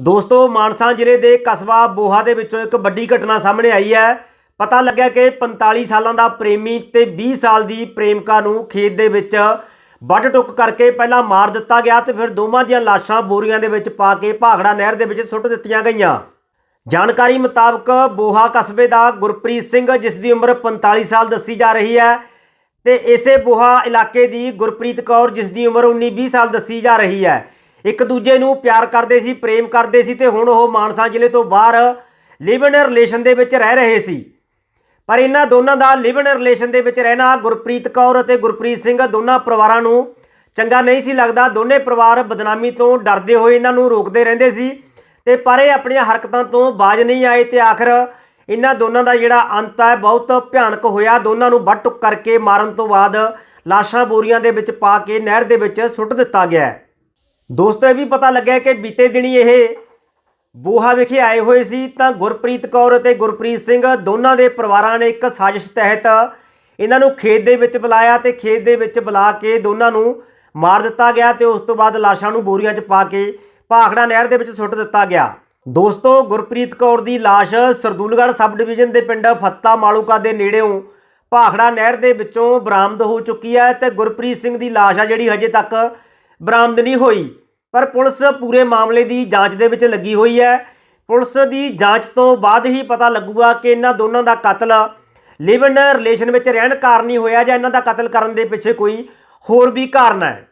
ਦੋਸਤੋ, ਮਾਨਸਾ ਜ਼ਿਲ੍ਹੇ ਦੇ ਕਸਬਾ ਬੋਹਾ ਦੇ ਵਿੱਚੋਂ ਇੱਕ ਵੱਡੀ ਘਟਨਾ ਸਾਹਮਣੇ ਆਈ ਹੈ। ਪਤਾ ਲੱਗਿਆ ਕਿ 45 ਸਾਲਾਂ ਦਾ ਪ੍ਰੇਮੀ ਤੇ 20 ਸਾਲ ਦੀ ਪ੍ਰੇਮਿਕਾ ਨੂੰ ਖੇਤ ਦੇ ਵਿੱਚ ਵੱਢ ਟੁੱਕ ਕਰਕੇ ਪਹਿਲਾਂ ਮਾਰ ਦਿੱਤਾ ਗਿਆ ਤੇ ਫਿਰ ਦੋਵਾਂ ਦੀਆਂ ਲਾਸ਼ਾਂ ਬੋਰੀਆਂ ਦੇ ਵਿੱਚ ਪਾ ਕੇ ਭਾਖੜਾ ਨਹਿਰ ਦੇ ਵਿੱਚ ਸੁੱਟ ਦਿੱਤੀਆਂ ਗਈਆਂ। ਜਾਣਕਾਰੀ ਮੁਤਾਬਕ ਬੋਹਾ ਕਸਬੇ ਦਾ ਗੁਰਪ੍ਰੀਤ ਸਿੰਘ, ਜਿਸ ਦੀ ਉਮਰ 45 ਸਾਲ ਦੱਸੀ ਜਾ ਰਹੀ ਹੈ ਤੇ ਇਸੇ ਬੋਹਾ ਇਲਾਕੇ ਦੀ ਗੁਰਪ੍ਰੀਤ ਕੌਰ, ਜਿਸ ਦੀ ਉਮਰ 19-20 ਸਾਲ ਦੱਸੀ ਜਾ ਰਹੀ ਹੈ। ਇੱਕ ਦੂਜੇ ਨੂੰ ਪਿਆਰ ਕਰਦੇ ਸੀ, ਪ੍ਰੇਮ ਕਰਦੇ ਸੀ ਤੇ ਹੁਣ ਉਹ ਮਾਨਸਾ ਜ਼ਿਲ੍ਹੇ ਤੋਂ ਬਾਹਰ ਲਿਵ ਇਨ ਰਿਲੇਸ਼ਨ ਦੇ ਵਿੱਚ ਰਹਿ ਰਹੇ ਸੀ। ਪਰ ਇਹਨਾਂ ਦੋਨਾਂ ਦਾ ਲਿਵ ਇਨ ਰਿਲੇਸ਼ਨ ਦੇ ਵਿੱਚ ਰਹਿਣਾ ਗੁਰਪ੍ਰੀਤ ਕੌਰ ਅਤੇ ਗੁਰਪ੍ਰੀਤ ਸਿੰਘ ਦੋਨਾਂ ਪਰਿਵਾਰਾਂ ਨੂੰ ਚੰਗਾ ਨਹੀਂ ਸੀ ਲੱਗਦਾ। ਦੋਨੇ ਪਰਿਵਾਰ ਬਦਨਾਮੀ ਤੋਂ ਡਰਦੇ ਹੋਏ ਇਹਨਾਂ ਨੂੰ ਰੋਕਦੇ ਰਹਿੰਦੇ ਸੀ ਤੇ ਪਰ ਇਹ ਆਪਣੀਆਂ ਹਰਕਤਾਂ ਤੋਂ ਬਾਜ ਨਹੀਂ ਆਏ ਤੇ ਆਖਰ ਇਹਨਾਂ ਦੋਨਾਂ ਦਾ ਜਿਹੜਾ ਅੰਤ ਹੈ ਬਹੁਤ ਭਿਆਨਕ ਹੋਇਆ। ਦੋਨਾਂ ਨੂੰ ਵੱਢ ਟੁੱਕ ਕਰਕੇ ਮਾਰਨ ਤੋਂ ਬਾਅਦ ਲਾਸ਼ਾਂ ਬੋਰੀਆਂ ਦੇ ਵਿੱਚ ਪਾ ਕੇ ਨਹਿਰ ਦੇ ਵਿੱਚ ਸੁੱਟ ਦਿੱਤਾ ਗਿਆ ਦੋਸਤੋ, ਇਹ ਵੀ ਪਤਾ ਲੱਗਿਆ ਕਿ ਬੀਤੇ ਦਿਨੀ ਇਹ ਬੋਹਾ ਵਿਖੇ ਆਏ ਹੋਏ ਸੀ ਤਾਂ ਗੁਰਪ੍ਰੀਤ ਕੌਰ ਅਤੇ ਗੁਰਪ੍ਰੀਤ ਸਿੰਘ ਦੋਨਾਂ ਦੇ ਪਰਿਵਾਰਾਂ ਨੇ ਇੱਕ ਸਾਜ਼ਿਸ਼ ਤਹਿਤ ਇਹਨਾਂ ਨੂੰ ਖੇਤ ਦੇ ਵਿੱਚ ਬੁਲਾਇਆ ਤੇ ਖੇਤ ਦੇ ਵਿੱਚ ਬੁਲਾ ਕੇ ਦੋਨਾਂ ਨੂੰ ਮਾਰ ਦਿੱਤਾ ਗਿਆ ਤੇ ਉਸ ਤੋਂ ਬਾਅਦ ਲਾਸ਼ਾਂ ਨੂੰ ਬੋਰੀਆਂ 'ਚ ਪਾ ਕੇ ਭਾਖੜਾ ਨਹਿਰ ਦੇ ਵਿੱਚ ਸੁੱਟ ਦਿੱਤਾ ਗਿਆ। ਦੋਸਤੋ, ਗੁਰਪ੍ਰੀਤ ਕੌਰ ਦੀ ਲਾਸ਼ ਸਰਦੂਲਗੜ੍ਹ ਸਬ ਡਿਵੀਜ਼ਨ ਦੇ ਪਿੰਡ ਫੱਤਾ ਮਾਲੂਕਾ ਦੇ ਨੇੜਿਓਂ ਭਾਖੜਾ ਨਹਿਰ ਦੇ ਵਿੱਚੋਂ ਬਰਾਮਦ ਹੋ ਚੁੱਕੀ ਹੈ ਤੇ ਗੁਰਪ੍ਰੀਤ ਸਿੰਘ ਦੀ ਲਾਸ਼ ਆ ਜਿਹੜੀ ਹਜੇ ਤੱਕ ਬਰਾਮਦ ਨਹੀਂ ਹੋਈ। ਪਰ ਪੁਲਿਸ ਪੂਰੇ ਮਾਮਲੇ ਦੀ ਜਾਂਚ ਦੇ ਵਿੱਚ ਲੱਗੀ ਹੋਈ ਹੈ। ਪੁਲਿਸ ਦੀ ਜਾਂਚ ਤੋਂ ਬਾਅਦ ਹੀ ਪਤਾ ਲੱਗੂਗਾ ਕਿ ਇਹਨਾਂ ਦੋਨਾਂ ਦਾ ਕਤਲ ਲਿਵ ਇਨ ਰਿਲੇਸ਼ਨ ਵਿੱਚ ਰਹਿਣ ਕਾਰਨ ਹੀ ਹੋਇਆ ਜਾਂ ਇਹਨਾਂ ਦਾ ਕਤਲ ਕਰਨ ਦੇ ਪਿੱਛੇ ਕੋਈ ਹੋਰ ਵੀ ਕਾਰਨ ਹੈ।